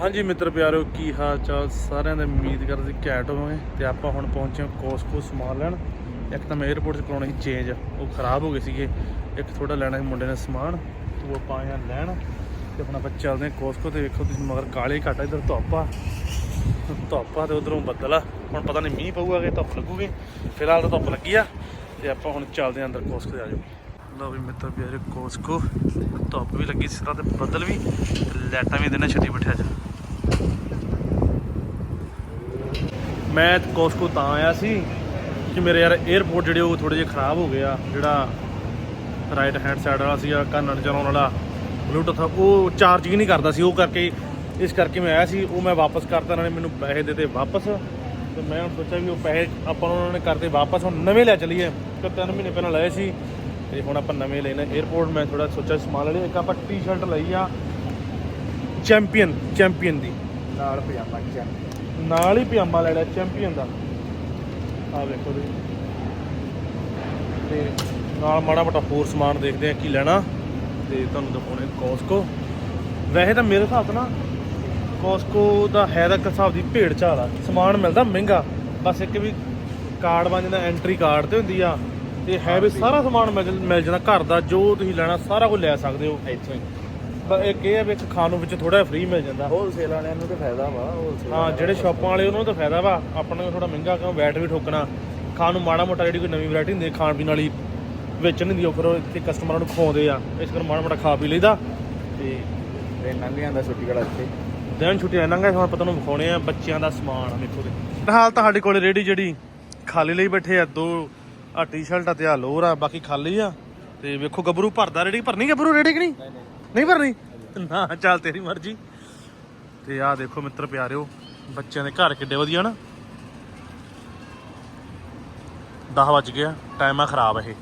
ਹਾਂਜੀ ਮਿੱਤਰ ਪਿਆਰਿਓ ਕੀ ਹਾਲ ਚਾਲ ਸਾਰਿਆਂ ਦੇ ਉਮੀਦ ਕਰਦੇ ਘੈਂਟ ਹੋਵਾਂਗੇ ਤੇ ਆਪਾਂ ਹੁਣ ਪਹੁੰਚੇ ਹਾਂ ਕੋਸਕੋ ਸਮਾਨ ਲੈਣ। ਇੱਕ ਤਾਂ ਮੈਂ 에어ਪੋਰਟ 'ਚ ਕਰਾਉਣਾ ਸੀ ਚੇਂਜ ਉਹ ਖਰਾਬ ਹੋ ਗਏ ਸੀਗੇ। ਇੱਕ ਥੋੜਾ ਲੈਣਾ ਸੀ ਮੁੰਡੇ ਨੇ ਸਮਾਨ, ਤੂੰ ਆਪਾਂ ਆਏ ਲੈਣ। ਤੇ ਹੁਣ ਆਪਾਂ ਚੱਲਦੇ ਹਾਂ ਕੋਸਕੋ ਤੇ ਵੇਖੋ ਤੁਸੀਂ, ਮਗਰ ਕਾਲੇ ਘਾਟਾ, ਇਧਰ ਧੁੱਪ। ਆ ਧੁੱਪ ਆ ਤੇ ਉਧਰੋਂ ਬੱਦਲ ਆ। ਹੁਣ ਪਤਾ ਨਹੀਂ ਮੀਂਹ ਪਊਗਾ ਕਿ ਧੁੱਪ ਲੱਗੂਗੀ। ਫਿਲਹਾਲ ਤਾਂ ਧੁੱਪ ਲੱਗੀ ਆ। ਤੇ ਆਪਾਂ ਹੁਣ ਚੱਲਦੇ ਹਾਂ ਅੰਦਰ ਕੋਸਕੋ 'ਤੇ ਆ ਜਾਓ। ਲਓ ਵੀ ਮਿੱਤਰ ਪਿਆਰੇ, ਕੋਸਕੋ। ਧੁੱਪ ਵੀ ਲੱਗੀ ਸਿਰਾਂ ਤੇ ਬੱਦਲ ਵੀ। ਤੇ ਲਾਈਟਾਂ ਵੀ ਦਿਨੇ ਛੱਡੀ ਬੈਠਿਆ ਜਾ। ਮੈਂ ਕੋਸਕੋ ਤਾਂ ਆਇਆ ਸੀ ਕਿ ਮੇਰੇ ਯਾਰ 에어ਪੋਰਟ ਜਿਹੜੇ ਉਹ ਥੋੜੇ ਜਿਹਾ ਖਰਾਬ ਹੋ ਗਏ ਆ, ਜਿਹੜਾ ਰਾਈਟ ਹੈਂਡ ਸਾਈਡ ਵਾਲਾ ਸੀਗਾ ਕੰਨਣ ਚਲਾਉਣ ਵਾਲਾ ਬਲੂਟੁੱਥ ਉਹ ਚਾਰਜ ਹੀ ਨਹੀਂ ਕਰਦਾ ਸੀ, ਉਹ ਕਰਕੇ ਇਸ ਕਰਕੇ ਮੈਂ ਆਇਆ ਸੀ, ਉਹ ਮੈਂ ਵਾਪਸ ਕਰਤਾ ਉਹਨਾਂ ਨੇ ਮੈਨੂੰ ਪੈਸੇ ਦੇ ਤੇ ਵਾਪਸ। ਤੇ ਮੈਂ ਹੁਣ ਸੋਚਿਆ ਵੀ ਉਹ ਪੈਸੇ ਆਪਾਂ ਉਹਨਾਂ ਨੇ ਕਰਤੇ ਵਾਪਸ, ਹੁਣ ਨਵੇਂ ਲੈ ਚਲੀਏ। ਕਿ ਤਿੰਨ ਮਹੀਨੇ ਪਹਿਲਾਂ ਲਏ ਸੀ, ਤੇ ਹੁਣ ਆਪਾਂ ਨਵੇਂ ਲੈਣਾ 에어ਪੋਰਟ ਮੈਂ ਥੋੜਾ ਸੋਚਿਆ ਸਮਾਲ ਲੈ ਇੱਕ ਆਪਾਂ ਟੀ-ਸ਼ਰਟ ਲਈ ਆ ਚੈਂਪੀਅਨ ਚੈਂਪੀਅਨ ਦੀ। ਨਾਲ ਪਜਾਮਾ ਚੈਂਪ ਨਾਲ ਹੀ ਪਜਾਮਾ ਲੈ ਲਿਆ ਚੈਂਪੀਅਨ ਦਾ। ਆ ਵੇਖੋ ਤੁਸੀਂ। ਤੇ ਨਾਲ ਮਾੜਾ ਮੋਟਾ ਹੋਰ ਸਮਾਨ ਦੇਖਦੇ ਆ ਕੀ ਲੈਣਾ। ਤੇ ਤੁਹਾਨੂੰ ਦਿਖਾਉਣੇ ਕੋਸਕੋ ਵੈਸੇ ਤਾਂ ਮੇਰੇ ਹਿਸਾਬ ਨਾਲ ਕੋਸਕੋ ਦਾ ਹੈ ਤਾਂ ਹਿਸਾਬ ਦੀ ਭੇਡ ਚਾਲ ਆ। ਸਮਾਨ ਮਿਲਦਾ ਮਹਿੰਗਾ। ਬਸ ਇੱਕ ਵੀ ਕਾਰਡ ਬਣ ਜਾਂਦਾ ਐਂਟਰੀ ਕਾਰਡ ਤੇ ਹੁੰਦੀ ਆ। ਤੇ ਹੈ ਵੀ ਸਾਰਾ ਸਮਾਨ ਮਿਲ ਮਿਲ ਜਾਂਦਾ ਘਰ ਦਾ। ਜੋ ਤੁਸੀਂ ਲੈਣਾ ਸਾਰਾ ਕੁਝ ਲੈ ਸਕਦੇ ਹੋ। ਇੱਥੋਂ ਹੀ। ਪਰ ਇੱਕ ਇਹ ਆ ਵੀ ਇੱਕ ਖਾਣ ਨੂੰ ਵਿੱਚ ਥੋੜਾ ਫ੍ਰੀ ਮਿਲ ਜਾਂਦਾ। ਹੋਲਸੇਲ ਵਾਲਿਆਂ ਨੂੰ ਤਾਂ ਫਾਇਦਾ ਵਾ ਹੋਲਸੇਲ ਹਾਂ ਜਿਹੜੇ ਸ਼ਾਪਾਂ ਵਾਲੇ ਉਹਨਾਂ ਨੂੰ ਤਾਂ ਫਾਇਦਾ ਵਾ। ਆਪਾਂ ਨੂੰ ਥੋੜਾ ਮਹਿੰਗਾ ਕਿਉਂ ਵੈਟ ਵੀ ਠੋਕਣਾ। ਖਾਣ ਨੂੰ ਮਾੜਾ ਮੋਟਾ ਜਿਹੜੀ ਕੋਈ ਨਵੀਂ ਵੈਰਾਈਟੀ ਹੁੰਦੀ ਹੈ ਖਾਣ ਪੀਣ ਵਾਲੀ ਵੇਚਣ ਦੀ ਉਹ ਫਿਰ ਉਹ ਇੱਥੇ ਕਸਟਮਰਾਂ ਨੂੰ ਖਵਾਉਂਦੇ ਆ। ਇਸ ਕਰਕੇ ਮਾੜਾ ਮੋਟਾ ਖਾ ਪੀ ਲਈਦਾ। ਤੇ ਤੇ ਨੰਗਿਆਂ ਦਾ ਛੁੱਟੀ ਵਾਲਾ ਇੱਥੇ। ਦਿਨ ਛੁੱਟੀਆਂ ਲੰਘਾ ਹੁਣ ਪਤਾ ਨੂੰ ਵਿਖਾਉਣੇ ਆ ਬੱਚਿਆਂ ਦਾ ਸਮਾਨ ਵੇਖੋ ਤੇ ਫਿਲਹਾਲ ਤਾਂ ਸਾਡੇ ਕੋਲੇ ਰੇੜੀ ਜਿਹੜੀ ਖਾਲੀ ਲਈ ਬੈਠੇ ਆ ਦੋ ਆ ਟੀ-ਸ਼ਰਟਾਂ ਤੇ ਆ ਲੋਰ ਆ ਬਾਕੀ ਖਾਲੀ ਆ। ਤੇ ਵੇਖੋ ਗੱਭਰੂ ਭਰਦਾ ਰੇੜੀ ਭਰਨੀ ਗੱਭਰੂ ਰੇੜੀ ਕਿ ਨਹੀਂ। ਨਹੀਂ ਭਰਨੀ? ਨਾ, ਚੱਲ ਤੇਰੀ ਮਰਜ਼ੀ। ਤੇ ਆਹ ਦੇਖੋ ਮਿੱਤਰ ਪਿਆਰਿਓ, ਬੱਚਿਆਂ ਦੇ ਘਰ ਕਿੱਡੇ ਵਧੀਆ ਨਾ। 10 ਵੱਜ ਗਿਆ ਟਾਈਮ ਆ ਖਰਾਬ ਇਹ।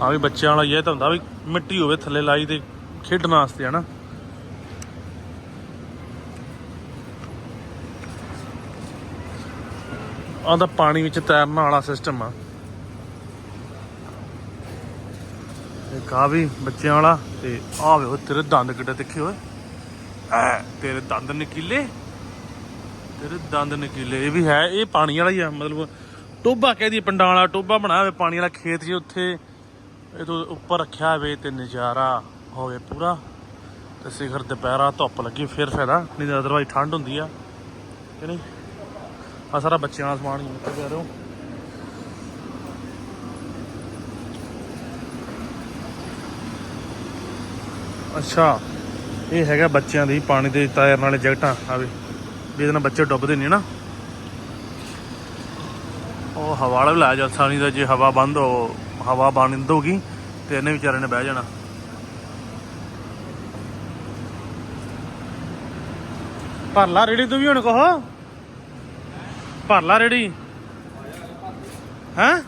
ਆ ਵੀ ਬੱਚਿਆਂ ਵਾਲਾ ਇਹ ਤਾਂ ਹੁੰਦਾ ਵੀ ਮਿੱਟੀ ਹੋਵੇ ਥੱਲੇ ਲਾਈ ਤੇ ਖੇਡਣ ਵਾਸਤੇ ਹਨਾ ਆਹ ਤਾਂ ਪਾਣੀ ਵਿੱਚ ਤੈਰਨ ਵਾਲਾ ਸਿਸਟਮ ਆ। ਇੱਕ ਵੀ ਬੱਚਿਆਂ ਵਾਲਾ ਤੇ ਆ ਵੇਖੋ, ਤੇਰੇ ਦੰਦ ਕਿੱਡੇ ਤਿੱਖੇ ਹੋਏ ਐ, ਤੇਰੇ ਦੰਦ ਨਕੀਲੇ। ਤੇਰੇ ਦੰਦ ਨਕੀਲੇ। ਇਹ ਵੀ ਹੈ, ਇਹ ਪਾਣੀ ਵਾਲਾ ਹੀ ਆ, ਮਤਲਬ ਟੋਬਾ ਕਹਦੀ ਪਿੰਡਾਂ ਵਾਲਾ ਟੋਬਾ ਬਣਾਇਆ ਹੋਵੇ ਪਾਣੀ ਵਾਲਾ ਖੇਤ ਜੀ ਉੱਥੇ। ਇਹ ਤੋਂ ਉੱਪਰ ਰੱਖਿਆ ਹੋਵੇ ਤੇ ਨਜ਼ਾਰਾ ਹੋਵੇ ਪੂਰਾ। ਤੇ ਸਿਖਰ ਦੁਪਹਿਰਾ ਧੁੱਪ ਲੱਗੀ, ਫਿਰ ਫਾਇਦਾ। ਨਹੀਂ ਅਦਰਵਾਈਜ਼ ਠੰਡ ਹੁੰਦੀ ਆ। ਕਿ ਨਹੀਂ? ਆ ਸਾਰਾ ਬੱਚਿਆਂ ਦਾ ਸਮਾਨ ਯੂਜ਼ ਕਰ ਰਹੇ ਹੋ। ਅੱਛਾ ਇਹ ਹੈਗਾ ਬੱਚਿਆਂ ਦੀ ਪਾਣੀ ਦੇ ਤੈਰਨ ਵਾਲੇ ਜੈਕਟਾਂ ਆਵੇ ਵੀ। ਇਹਦੇ ਨਾਲ ਬੱਚੇ ਡੁੱਬਦੇ ਨਹੀਂ ਨਾ। ਉਹ ਹਵਾ ਵਾਲਾ ਵੀ ਲਾਇਆ ਜਾ ਸਾਨੀ ਦਾ ਜੇ ਹਵਾ ਬੰਦ ਹੋ ਹਵਾ ਬੰਦ ਹੋ ਗਈ ਤੇ ਇਹਨੇ ਵਿਚਾਰੇ ਨੇ ਬਹਿ ਜਾਣਾ। ਭਰ ਲਾ ਰੇੜੀ ਤੂੰ ਵੀ ਹੁਣ ਕਹੋ। ਭਰ ਲਾ ਰੇੜੀ। ਹੈਂ?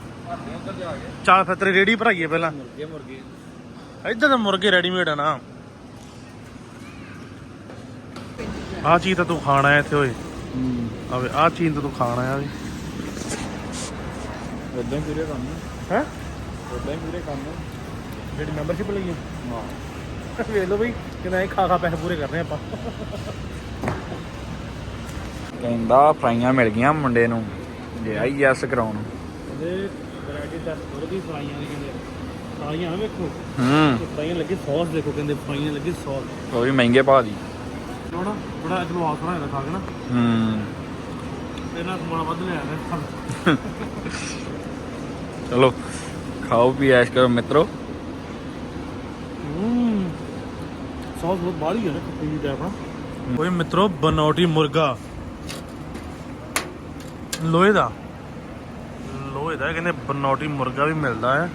ਚੱਲ ਫਿਰ ਤੇਰੀ ਰੇੜੀ ਭਰਾਈਏ ਪਹਿਲਾਂ। ਮੁਰਗੇ ਮੁਰਗੇ। ਇੱਧਰ ਤਾਂ ਮੁਰਗੇ ਰੈਡੀਮੇਡ ਆ ਨਾ। ਆਹ ਚੀਜ਼ ਤਾਂ ਤੂੰ ਖਾਣਾ ਹੈ ਇੱਥੇ ਓਏ। ਹੂੰ। ਆਵੇ ਆਹ ਚੀਜ਼ ਤਾਂ ਤੂੰ ਖਾਣਾ ਹੈ ਵੀ। ਉਦਾਂ ਹੀ ਪੂਰੇ ਕੰਮ ਹੈ? ਉਦਾਂ ਹੀ ਪੂਰੇ ਕੰਮ ਜਿਹੜੀ ਮੈਂਬਰਸ਼ਿਪ ਲਈ ਹੈ ਹਾਂ। ਵੇਖ ਲਓ ਬਈ ਕਿੰਨਾ ਇਹ ਖਾ ਖਾ ਪੈਸੇ ਪੂਰੇ ਕਰਨੇ ਆਪਾਂ। ਕਹਿੰਦਾ ਫਰਾਈਆਂ ਮਿਲ ਗਈਆਂ ਮੁੰਡੇ ਨੂੰ। ਜੇ ਆਈ ਯੈਸ ਕਰਾਉਣ। ਉਹਦੇ ਵੈਰਾਈਟੀ ਦਾ ਉਹਦੀ ਫਰਾਈਆਂ ਦੀ ਕਹਿੰਦੇ। ਫਰਾਈਆਂ ਵੇਖੋ। ਹੂੰ। ਫਰਾਈਆਂ ਲੱਗੀ ਸੌਸ ਦੇਖੋ ਕਹਿੰਦੇ ਫਰਾਈਆਂ ਲੱਗੀ ਸੌਸ। ਉਹ ਵੀ ਮਹਿੰਗੇ ਭਾਅ ਦੀ। ਥੋੜਾ ਬੜਾ ਇਧਰੋਂ ਆਸ ਬਣਾਇਆ ਖਾ ਕੇ ਨਾ। ਹੂੰ ਤੇ ਨਾਲ ਸਮਾਨ ਵੱਧ ਲਿਆ ਨੇ ਚਲੋ ਖਾਓ ਪੀ ਐਸ਼ ਕਰੋ ਮਿੱਤਰੋ। ਹੂੰ। ਸੌਸ ਬਹੁਤ ਬਾਹਲੀ ਹੈ ਨਾ ਜੀ ਟਾਈਪ ਨਾ ਓਏ ਮਿੱਤਰੋ ਬਨੌਟੀ ਮੁਰਗਾ। ਲੋਹੇ ਦਾ। ਲੋਹੇ ਦਾ ਕਹਿੰਦੇ ਬਨੌਟੀ ਮੁਰਗਾ ਵੀ ਮਿਲਦਾ ਹੈ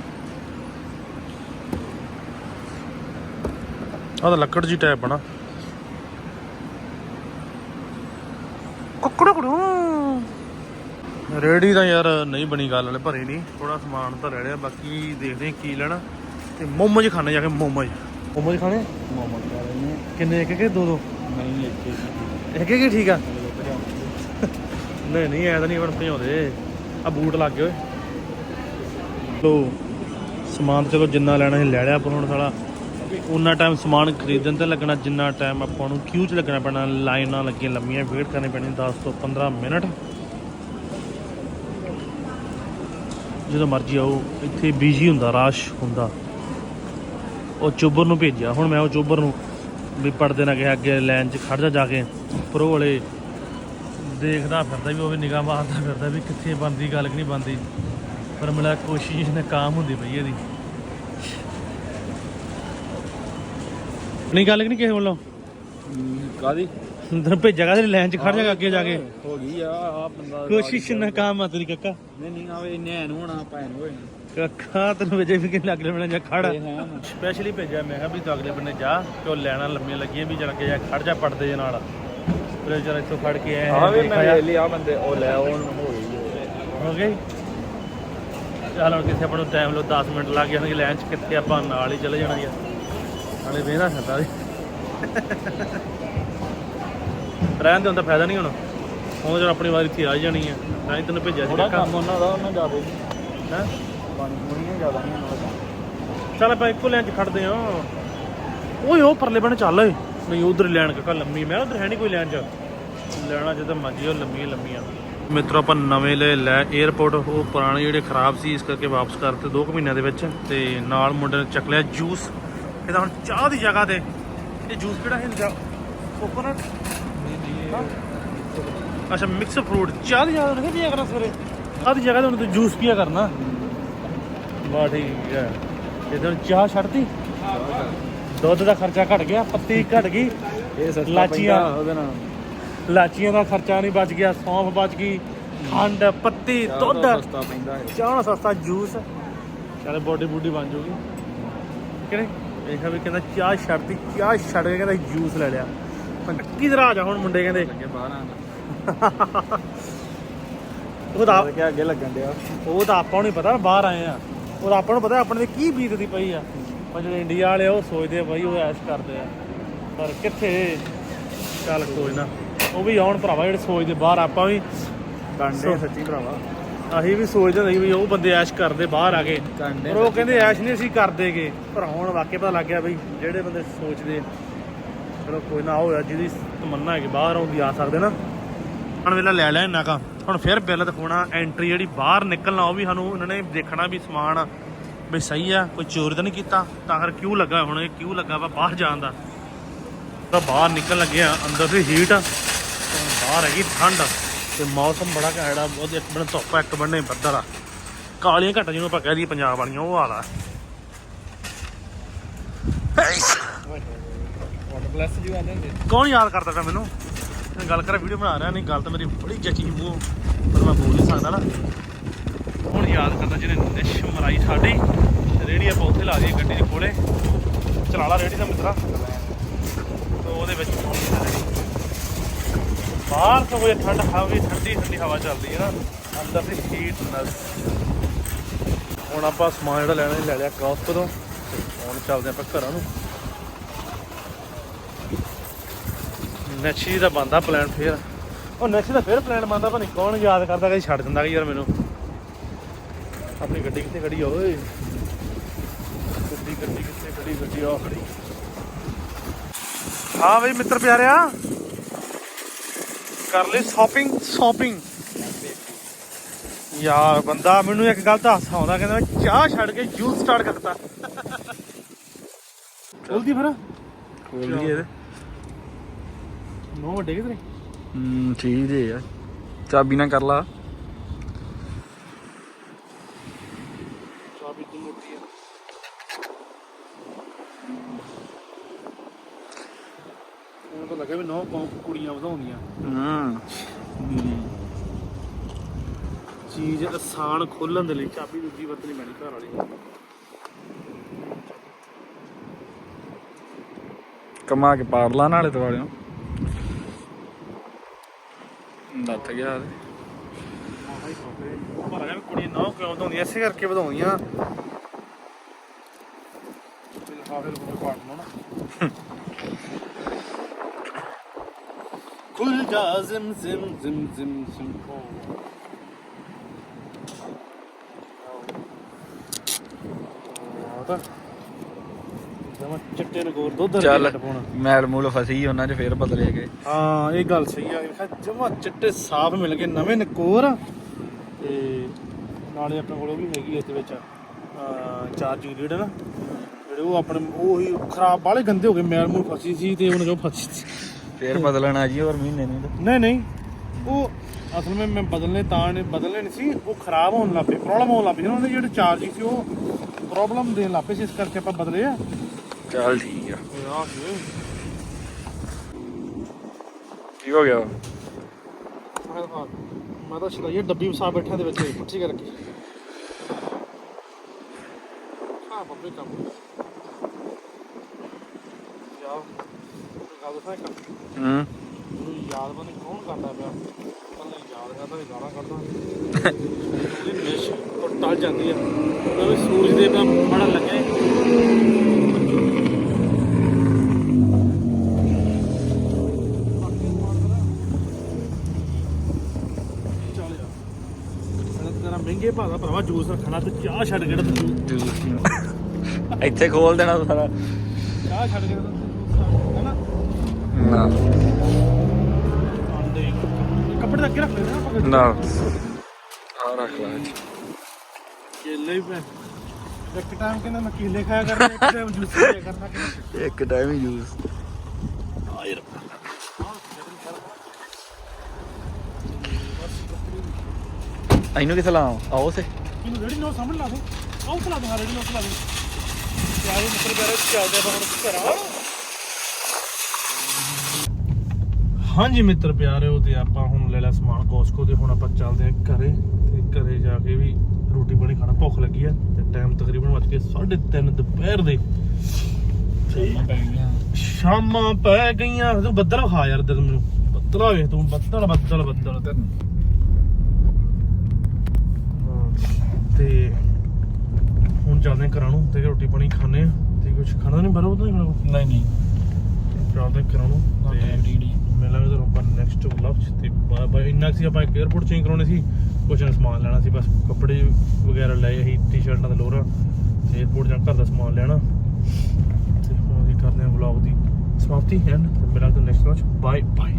ਆਹ ਤਾਂ ਲੱਕੜ ਜੀ ਟਾਈਪ ਬਣਾ ਕੁਕੜੂ ਰੇੜੀ ਤਾਂ ਯਾਰ ਨਹੀਂ ਬਣੀ ਗੱਲ ਵਾਲੇ ਭਰੇ ਨਹੀਂ। ਥੋੜਾ ਸਮਾਨ ਤਾਂ ਲੈ ਲਿਆ ਬਾਕੀ ਦੇਖਦੇ ਹਾਂ ਕੀ ਲੈਣਾ। ਤੇ ਮੋਮੋਜ ਖਾਣੇ ਜਾ ਕੇ ਮੋਮੋਜ। ਮੋਮੋਜ ਖਾਣੇ? ਮੋਮੋ ਖਾ ਰਹੇ ਨੇ ਕਿੰਨੇ ਇੱਕ ਕਿ ਦੋ ਦੋ? ਨਹੀਂ ਇੱਕ ਇੱਕ ਹੀ ਠੀਕ ਆ। ਨਹੀਂ ਨਹੀਂ ਐ ਤਾਂ ਨਹੀਂ ਹੁਣ ਭਜਾਉਂਦੇ। ਆ ਬੂਟ ਲੱਗ ਗਏ ਓਏ। ਲੋ ਸਮਾਨ ਚਲੋ ਜਿੰਨਾ ਲੈਣਾ ਸੀ ਲੈ ਲਿਆ ਪਰ ਹੁਣ ਸਾਲਾ। ਉਨਾ ਟਾਈਮ ਸਮਾਨ ਖਰੀਦਣ ਤੇ ਲੱਗਣਾ, ਜਿੰਨਾ ਟਾਈਮ ਆਪਾਂ ਨੂੰ ਕਿਊ 'ਚ ਲੱਗਣਾ ਪੈਣਾ, ਲਾਈਨਾਂ ਲੱਗੀਆਂ ਲੰਮੀਆਂ ਵੇਟ ਕਰਨੀ ਪੈਣੀ 10 ਤੋਂ 15 ਮਿੰਟ। ਜਦੋਂ ਮਰਜ਼ੀ ਆਓ, ਇੱਥੇ ਬਿਜ਼ੀ ਹੁੰਦਾ ਰਸ਼ ਹੁੰਦਾ। ਉਹ ਚੋਬਰ ਨੂੰ ਭੇਜਿਆ, ਹੁਣ ਮੈਂ ਉਹ ਚੋਬਰ ਨੂੰ ਵੀ ਪੜਦੇ ਨਾ ਕਿ ਅੱਗੇ ਲਾਈਨ 'ਚ ਖੜ ਜਾ ਜਾ ਕੇ, ਪ੍ਰੋ ਵਾਲੇ ਦੇਖਦਾ ਫਿਰਦਾ ਵੀ, ਉਹ ਵੀ ਨਿਗਾਹ ਮਾਰਦਾ ਫਿਰਦਾ ਵੀ ਕਿੱਥੇ ਬੰਦੀ ਗੱਲ ਕਿ ਨਹੀਂ ਬੰਦੀ ਪਰ ਮੇਰਾ ਕੋਸ਼ਿਸ਼ ਨਾਕਾਮ ਹੁੰਦੀ ਪਈ ਇਹਦੀ। ਨਹੀਂ ਗੱਲ ਕਿ ਨਹੀਂ ਕਿਸੇ ਵੱਲੋਂ। ਕਾਦੀ ਤੈਨੂੰ ਭੇਜਿਆ ਕਾ ਲਾਈਨ 'ਚ ਖੜ ਜਾ ਅੱਗੇ ਜਾ ਕੇ। ਹੋ ਗਈ ਆ ਆ ਬੰਦਾ ਕੋਸ਼ਿਸ਼ ਨਾਕਾਮ ਆ ਤੇਰੀ ਕੱਕਾ। ਨਹੀਂ ਨਹੀਂ ਆਵੇ ਇੰਨੇ ਨੂੰ ਹੋਣਾ ਭੈਣ ਹੋਏ ਕੱਕਾ ਤੈਨੂੰ ਵਜੇ ਵੀ ਕਿ ਅਗਲੇ ਬੰਨੇ ਜਾ ਖੜ। ਹੈ ਨਾ। ਸਪੈਸ਼ਲੀ ਭੇਜਿਆ ਮੈਂ ਕਿਹਾ ਵੀ ਤੂੰ ਅਗਲੇ ਬੰਨੇ ਜਾ ਕਿ ਉਹ ਲੈਣਾ ਲੰਮੀਆਂ ਲੱਗੀਆਂ ਵੀ ਕੇ ਜਾ ਖੜ ਜਾ ਪੜਦੇ ਜੇ ਨਾਲ। ਫਿਰ ਜਰਾ ਇੱਥੋਂ ਖੜ ਕੇ ਆਏ ਆ ਵੀ ਮੈਂ ਲੈ ਲਈ ਆ ਬੰਦੇ ਉਹ ਲੈ ਉਹ ਹੋ ਗਈ। ਹੋ ਗਈ? ਚੱਲ ਕਿੱਥੇ ਆਪਾਂ ਨੂੰ ਟਾਈਮ ਲੋ 10 ਮਿੰਟ ਲੱਗ ਜਾਣਗੇ ਲਾਈਨ 'ਚ ਕਿੱਥੇ ਆਪਾਂ ਨਾਲ ਹੀ ਚਲੇ ਜਾਣਾ ਯਾਰ ਨਾਲੇ ਵੇਹਦਾ ਖੱਤਾ ਵੀ। ਰਹਿਣ ਦੇ ਹੁੰਦਾ ਫਾਇਦਾ ਨਹੀਂ ਹੁਣ। ਹੁਣ ਜਦ ਆਪਣੀ ਵਾਰੀ ਇੱਥੇ ਆ ਜਾਣੀ ਹੈ ਤਾਂ ਹੀ ਤੈਨੂੰ ਭੇਜਿਆ ਸੀ ਥੋੜਾ ਕੱਕਾ ਕੰਮ ਉਹਨਾਂ ਦਾ ਉਹਨਾਂ ਜ਼ਿਆਦਾ ਹੈਂ। ਪਾਣੀ ਪੂਣੀ ਜ਼ਿਆਦਾ ਨਹੀਂ ਉਹਨਾਂ ਦਾ। ਚੱਲ ਆਪਾਂ ਇੱਕੋ ਲਾਈਨ 'ਚ ਖੜਦੇ ਆ ਓਏ ਉਹ ਪਰਲੇ ਬੰਨੇ ਚੱਲ ਓਏ। ਨਹੀਂ ਉਧਰ ਲੈਣ ਕੱਕਾ ਲੰਮੀ ਮੈਂ ਉਧਰ ਹੈ ਨਹੀਂ ਕੋਈ ਲਾਈਨ 'ਚ। ਲੈਣਾ ਜਦੋਂ ਮਰਜ਼ੀ ਉਹ ਲੰਮੀਆਂ ਲੰਮੀਆਂ। ਮਿੱਤਰੋ ਆਪਾਂ ਨਵੇਂ ਲੈ ਲੈ 에어ਪੋਰਟ ਉਹ ਪੁਰਾਣੇ ਜਿਹੜੇ ਖਰਾਬ ਸੀ ਇਸ ਕਰਕੇ ਵਾਪਸ ਕਰਤੇ 2 ਮਹੀਨਿਆਂ ਦੇ ਵਿੱਚ। ਤੇ ਨਾਲ ਮੁੰਡੇ ਨੇ ਚੱਕ ਲਿਆ ਜੂਸ ਇਹਦਾ ਹੁਣ ਚਾਹ ਦੀ ਜਗ੍ਹਾ ਤੇ। ਇਹ ਜੂਸ ਕਿਹੜਾ ਹੈ ਕੋਕੋਨਟ ਅੱਛਾ ਮਿਕਸ ਫਰੂਟ ਚਾਹ ਦੀ ਜਗ੍ਹਾ ਨਹੀਂ ਪੀਆ ਕਰਨਾ ਸਵੇਰੇ। ਚਾਹ ਦੀ ਜਗ੍ਹਾ ਤੇ ਹੁਣ ਤੂੰ ਜੂਸ ਪੀਆ ਕਰਨਾ। ਬਾ ਠੀਕ ਹੈ। ਇਹਦੇ ਚਾਹ ਛੱਡਤੀ? ਦੁੱਧ ਦਾ ਖਰਚਾ ਘਟ ਗਿਆ ਪੱਤੀ ਘਟ ਗਈ। ਇਹ ਸਸਤਾ ਲਾਚੀਆਂ। ਪੈਂਦਾ ਉਹਦੇ ਨਾਲ। ਲਾਚੀਆਂ ਦਾ ਖਰਚਾ ਨਹੀਂ ਬਚ ਗਿਆ ਸੌਂਫ ਬਚ ਗਈ ਖੰਡ ਪੱਤੀ ਦੁੱਧ। ਸਸਤਾ ਪੈਂਦਾ ਚਾਹ ਸਸਤਾ ਜੂਸ ਚੱਲ ਬੋਡੀ ਬੂਡੀ ਬਣ ਜਾਊਗੀ ਕਿਹਨੇ ਇਹ ਵੀ ਕਹਿੰਦਾ ਚਾਹ ਛੱਡਤੀ ਚਾਹ ਛੱਡ ਕੇ ਕਹਿੰਦਾ ਜੂਸ ਲੈ ਲਿਆ। ਕਿਧਰ ਆ ਜਾ ਹੁਣ ਮੁੰਡੇ ਕਹਿੰਦੇ। ਲੱਗੇ ਬਾਹਰ ਆਣ ਉਹ ਤਾਂ ਕਿ ਅੱਗੇ ਲੱਗਣ ਡਿਆ? ਉਹ ਤਾਂ ਆਪਾਂ ਨੂੰ ਪਤਾ ਬਾਹਰ ਆਏ ਆ। ਉਹ ਤਾਂ ਆਪਾਂ ਨੂੰ ਪਤਾ ਆਪਣੇ ਤੇ ਕੀ ਬੀਤਦੀ ਪਈ ਆ। ਪਰ ਜਿਹੜੇ ਇੰਡੀਆ ਵਾਲੇ ਆ, ਉਹ ਸੋਚਦੇ ਆ ਬਈ ਉਹ ਐਸ਼ ਕਰਦੇ ਆ। ਪਰ ਕਿੱਥੇ? ਚੱਲ ਕੋਈ ਨਾ। ਉਹ ਵੀ ਆਉਣ ਭਰਾਵਾ ਜਿਹੜੇ ਸੋਚਦੇ ਬਾਹਰ ਆਪਾਂ ਵੀ ਕੰਡੇ ਸੱਚੀ ਭਰਾਵਾ। ਅਸੀਂ ਵੀ ਸੋਚਦੇ ਹੁੰਦੇ ਸੀ ਵੀ ਉਹ ਬੰਦੇ ਐਸ਼ ਕਰਦੇ ਬਾਹਰ ਆ ਕੇ। ਪਰ ਉਹ ਕਹਿੰਦੇ ਐਸ਼ ਨਹੀਂ ਅਸੀਂ ਕਰਦੇਗੇ। ਪਰ ਹੁਣ ਵਾਕਿਆ ਪਤਾ ਲੱਗ ਗਿਆ ਬਈ ਜਿਹੜੇ ਬੰਦੇ ਸੋਚਦੇ ਚਲੋ ਕੋਈ ਨਾ ਹੋਇਆ ਜਿਹਦੀ ਤਮੰਨਾ ਹੈ ਕਿ ਬਾਹਰ ਆਉਂਦੀ ਆ ਸਕਦੇ ਨਾ। ਹੁਣ ਵੇਲਾ ਲੈ ਲਿਆ ਇੰਨਾ ਕਾ। ਹੁਣ ਫਿਰ ਬਿੱਲ ਦਿਖਾਉਣਾ ਐਂਟਰੀ ਜਿਹੜੀ ਬਾਹਰ ਨਿਕਲਣਾ ਉਹ ਵੀ ਸਾਨੂੰ ਉਹਨਾਂ ਨੇ ਦੇਖਣਾ ਵੀ ਸਮਾਨ ਵੀ ਸਹੀ ਆ ਕੋਈ ਚੋਰੀ ਤਾਂ ਨਹੀਂ ਕੀਤਾ। ਤਾਂ ਕਰ ਕਿਉਂ ਲੱਗਾ ਹੁਣ ਇਹ ਕਿਉਂ ਲੱਗਾ ਵਾ ਬਾਹਰ ਜਾਣ ਦਾ? ਤਾਂ ਬਾਹਰ ਨਿਕਲ ਲੱਗੇ ਆ ਅੰਦਰ ਦੀ ਹੀਟ ਆ। ਬਾਹਰ ਹੈਗੀ ਠੰਡ। ਤੇ ਮੌਸਮ ਬੜਾ ਘੈਂਟਾ ਉਹਦੇ ਇੱਕ ਬੰਨੇ ਧੁੱਪ ਆ, ਇੱਕ ਬੰਨੇ ਬੱਦਲ ਆ। ਕਾਲੀਆਂ ਘਟਾ ਜਿਹਨੂੰ ਆਪਾਂ ਕਹਿ ਦਈਏ ਪੰਜਾਬ ਵਾਲੀਆਂ ਉਹ ਹਾਲ ਆ। ਕੌਣ ਯਾਦ ਕਰਦਾ ਤਾ ਮੈਨੂੰ? ਮੈਂ ਗੱਲ ਕਰ ਵੀਡੀਓ ਬਣਾ ਰਿਹਾ ਨਹੀਂ ਗੱਲ ਤਾਂ ਮੇਰੀ ਬੜੀ ਜਚੀ ਮੂੰਹ ਪਰ ਮੈਂ ਬੋਲ ਨਹੀਂ ਸਕਦਾ ਨਾ। ਹੁਣ ਯਾਦ ਕਰਦਾ ਜਿਹਨੇ ਨਿਸ਼ ਮਰਾਈ ਸਾਡੀ ਰੇੜੀ ਆਪਾਂ ਉੱਥੇ ਲਾ ਦਈਏ ਗੱਡੀ ਦੇ ਕੋਲੇ। ਚਲਾ ਲਾ ਰੇੜੀ ਦਾ ਮਿੱਤਰਾ। ਤੇ ਉਹਦੇ ਵਿੱਚ ਪਾਉਣੀ ਬਾਹਰ ਤੋਂ ਕੋਈ ਠੰਡ ਹਵਾ ਵੀ ਠੰਡੀ ਠੰਡੀ ਹਵਾ ਚੱਲਦੀ ਹੈ ਨਾ ਅੰਦਰ ਦੀ ਹੀਟ ਨਸ ਹੁਣ ਆਪਾਂ ਸਮਾਨ ਜਿਹੜਾ ਲੈਣਾ ਸੀ ਲੈ ਲਿਆ ਕੌਸਕੋ ਤੋਂ। ਹੁਣ ਚੱਲਦੇ ਆਪਾਂ ਘਰਾਂ ਨੂੰ। ਨੈਕਸਟ ਦਾ ਬੰਦਾ ਪਲਾਨ ਫੇਰ। ਉਹ ਨੈਕਸਟ ਦਾ ਫੇਰ ਪਲਾਨ ਬੰਦਾ ਪਤਾ ਨਹੀਂ ਕੌਣ ਯਾਦ ਕਰਦਾ ਕਦੀ ਛੱਡ ਦਿੰਦਾ ਕਿ ਯਾਰ ਮੈਨੂੰ। ਆਪਣੀ ਗੱਡੀ ਕਿੱਥੇ ਖੜੀ ਆ ਓਏ? ਗੱਡੀ ਗੱਡੀ ਕਿੱਥੇ ਖੜੀ ਗੱਡੀ ਆ ਖੜੀ। ਹਾਂ ਬਈ ਮਿੱਤਰ ਪਿਆਰਿਆ। ਕਰ ਲਈ ਸ਼ਾਪਿੰਗ ਸ਼ਾਪਿੰਗ ਯਾਰ ਬੰਦਾ ਮੈਨੂੰ ਇੱਕ ਗੱਲ ਤਾਂ ਹਾਸਾ ਆਉਂਦਾ ਕਹਿੰਦਾ ਮੈਂ ਚਾਹ ਛੱਡ ਕੇ ਜੂਸ ਸਟਾਰਟ ਕਰਤਾ। ਚਲਦੀ ਫਿਰ। ਖੋਲ ਲਈਏ ਨੋ ਵੱਡੇ ਕਿਧਰੇ? ਹੂੰ ਠੀਕ ਜੇ ਆ ਚਾਬੀ ਨਾ ਕਰ ਲਾ ਚਾਬੀ ਦੀ ਮੋਟੀ ਆ ਉਹਨਾਂ ਤੋਂ ਲੱਗੇ ਵੀ ਨੌ ਕੁੜੀਆਂ ਵਧਾਉਂਦੀਆਂ ਹੂੰ ਆਸਾਨ ਖੋਲਣ ਦੇ ਲਈ ਚਾਬੀ ਦੂਜੀ ਵਰਤਣੀ ਪੈਣੀ ਘਰ ਵਾਲੀ। ਕਮਾ ਕੇ ਪਾੜ ਲਾ ਨਾਲੇ ਤਵਾਲਿਓ ਦੱਤ ਗਿਆ ਅਗਰ ਕੁੜੀ ਨੌ ਕਿਉਂ ਕਰਕੇ ਵਧਾਉਂਦੀਆਂ ਖੁੱਲ ਜਾ ਜ਼ਿਮ ਜ਼ਿਮ ਜ਼ਿਮ ਜ਼ਿਮ ਜ਼ਿਮ। ਓ ਆਹ ਤਾਂ। ਜਮਾ ਚਿੱਟੇ ਨਗੋਰ ਦੁੱਧ ਚੱਲ ਰੇਟ ਪਾਉਣਾ। ਮੈਲ ਮੂਲ ਫਸੀ ਉਹਨਾਂ 'ਚ ਫੇਰ ਬਦਲੇ ਗਏ। ਹਾਂ ਇਹ ਗੱਲ ਸਹੀ ਆ। ਵੇਖਾ ਜਮਾ ਚਿੱਟੇ ਸਾਫ਼ ਮਿਲ ਗਏ ਨਵੇਂ ਨਕੋਰ ਆ। ਤੇ ਨਾਲੇ ਆਪਣੇ ਕੋਲ ਉਹ ਵੀ ਹੈਗੀ ਇਸ ਦੇ ਵਿੱਚ ਚਾਰਜਿੰਗ ਰੀਡ ਨਾ। ਜਿਹੜੇ ਉਹ ਆਪਣੇ ਉਹ ਹੀ ਖਰਾਬ ਬਾਲੇ ਗੰਦੇ ਹੋ ਗਏ ਮੈਲ ਮੂਲ ਫਸੀ ਸੀ ਤੇ ਉਹਨਾਂ ਜੋ ਫਸੀ ਸੀ? ਫੇਰ ਬਦਲਣਾ ਜੀ ਹੋਰ ਮਹੀਨੇ ਨੂੰ। ਨਹੀਂ ਨਹੀਂ। ਉਹ ਅਸਲ ਵਿੱਚ ਮੈਂ ਬਦਲਨੇ ਤਾਂ ਨੇ ਬਦਲਨੇ ਨਹੀਂ ਸੀ। ਉਹ ਖਰਾਬ ਹੋਣ ਲੱਗ ਪਏ ਪ੍ਰੋਬਲਮ ਹੋਣ ਲੱਗ ਪਈ ਉਹਨਾਂ ਦੇ ਜਿਹੜੇ ਚਾਰਜਿੰਗ ਸੀ ਉਹ ਪ੍ਰੋਬਲਮ ਦੇਣ ਲੱਗ ਪਏ ਸੀ ਇਸ ਕਰਕੇ ਆਪਾਂ ਬਦਲੇ ਆ। ਚੱਲ ਠੀਕ ਆ। ਆ ਕੀ ਕੀ ਹੋ ਗਿਆ? ਮੈਂ ਤਾਂ ਮੈਂ ਤਾਂ ਛੜਾਈਏ ਡੱਬੀ ਵਸਾ ਬੈਠਾ ਦੇ ਵਿੱਚ ਪੁੱਠੀ ਕਰਕੇ ਹਾਂ ਬੱਬੇ ਕੰਮ। ਯਾਰ ਗੱਲ ਤਾਂ ਕਰ ਹੂੰ। ਮੈਨੂੰ ਯਾਦ ਬਣੇ ਕੌਣ ਕਰਦਾ ਪਿਆ। ਗਾਲਾਂ ਕੱਢਦਾ। ਉਹਦੀ ਨਿਸ਼ ਟਲ ਜਾਂਦੀ ਆ। ਉਹ ਸੂਰਜ ਦੇ ਲੱਗੇ ਮਹਿੰਗੇ ਭਾਅ ਦਾ ਭਰਾਵਾ ਜੂਸ ਰੱਖਣਾ ਤੇ ਚਾਹ ਛੱਡ ਕੇ ਤੂੰ ਜੂਸ ਇੱਥੇ ਖੋਲ ਦੇਣਾ ਸਾਰਾ। ਚਾਹ ਛੱਡ ਕੇ ਤੂੰ ਹੈਨਾ ਨਾ। ਤਾਂ ਅੱਗੇ ਰੱਖ ਲੈਣਾ ਆਪਾਂ ਗੱਡੀ। 'ਚ। ਨਾ ਆ ਰੱਖ ਲੈ ਜੀ। ਕੇਲੇ ਹੀ ਪੈ ਇੱਕ ਟਾਈਮ ਕਹਿੰਦਾ ਮੈਂ ਕੇਲੇ ਖਾਇਆ ਕਰਨਾ ਇੱਕ ਟਾਈਮ ਜੂਸ ਪੀਆ ਕਰਨਾ ਕਹਿੰਦਾ। ਇੱਕ ਟਾਈਮ ਹੀ ਜੂਸ ਆਏ ਰੱਬਾ ਇਹਨੂੰ ਕਿੱਥੇ ਲਾਵਾਂ? ਆਓ ਸੇ ਇਹਨੂੰ ਰੈਡੀ ਨੋ ਸਾਹਮਣੇ ਲਾ ਦੇ ਆਉਂ ਚਲਾ ਦੇ ਹਾਂ ਰੈਡੀ ਨੋ ਚਲਾ ਦੇ ਯਾਰ ਇਹ ਮਿੱਤਰ ਪਿਆਰੇ ਚੱਲਦੇ ਆਪਾਂ ਹੁਣ ਘਰਾਂ। ਹਾਂਜੀ ਮਿੱਤਰ ਪਿਆਰਿਓ ਤੇ ਆਪਾਂ ਹੁਣ ਲੈ ਲਿਆ ਸਮਾਨ ਕੋਸਕੋ ਤੇ ਹੁਣ ਆਪਾਂ ਚੱਲਦੇ ਹਾਂ ਘਰੇ ਤੇ ਘਰੇ ਜਾ ਕੇ ਵੀ ਰੋਟੀ ਪਾਣੀ ਖਾਣਾ ਭੁੱਖ ਲੱਗੀ ਆ ਤੇ ਟਾਈਮ ਤਕਰੀਬਨ ਵੱਜ ਕੇ 3:30 ਦੁਪਹਿਰ ਦੇ। ਸ਼ਾਮਾਂ ਪੈ ਗਈਆਂ। ਤੂੰ ਬੱਦਲ ਖਾ ਯਾਰ ਦਿਲ ਮੈਨੂੰ ਬੱਦਲਾ ਵੇਖ ਤੂੰ ਬੱਦਲ ਬੱਦਲ ਬੱਦਲ। ਤੇ ਹੁਣ ਚੱਲਦੇ ਘਰਾਂ ਨੂੰ ਤੇ ਰੋਟੀ ਪਾਣੀ ਖਾਣੇ ਆ ਤੇ ਕੁਝ ਖਾਣਾ ਨਹੀਂ ਬਰੋ ਤਾਂ ਨਹੀਂ ਖਾਣਾ ਨਹੀਂ ਨਹੀਂ। ਚੱਲਦੇ ਘਰਾਂ ਨੂੰ ਤੇ ਮਿਲਾਂਗੇ ਤੁਹਾਨੂੰ ਆਪਾਂ ਨੈਕਸਟ ਵਲੌਗ 'ਚ ਤੇ ਬਾਏ ਬਾਏ ਇੰਨਾ ਸੀ ਆਪਾਂ ਇੱਕ 에어ਪੋਰਟ ਚੇਂਜ ਕਰਾਉਣੇ ਸੀ ਕੁਝ ਸਮਾਨ ਲੈਣਾ ਸੀ, ਬਸ ਕੱਪੜੇ ਵਗੈਰਾ ਲਏ, ਅਸੀਂ ਟੀ-ਸ਼ਰਟਾਂ ਤੇ ਲੋਰਾਂ, ਤੇ 에어ਪੋਰਟ ਜਾਂ ਘਰ ਦਾ ਸਮਾਨ ਲੈਣਾ। ਤੇ ਹੁਣ ਅਸੀਂ ਕਰਦੇ ਹਾਂ ਵਲੌਗ ਦੀ ਸਮਾਪਤੀ ਐਂਡ ਮਿਲਾਂਗੇ ਤੁਹਾਨੂੰ ਨੈਕਸਟ ਵਲੌਗ ਬਾਏ ਬਾਏ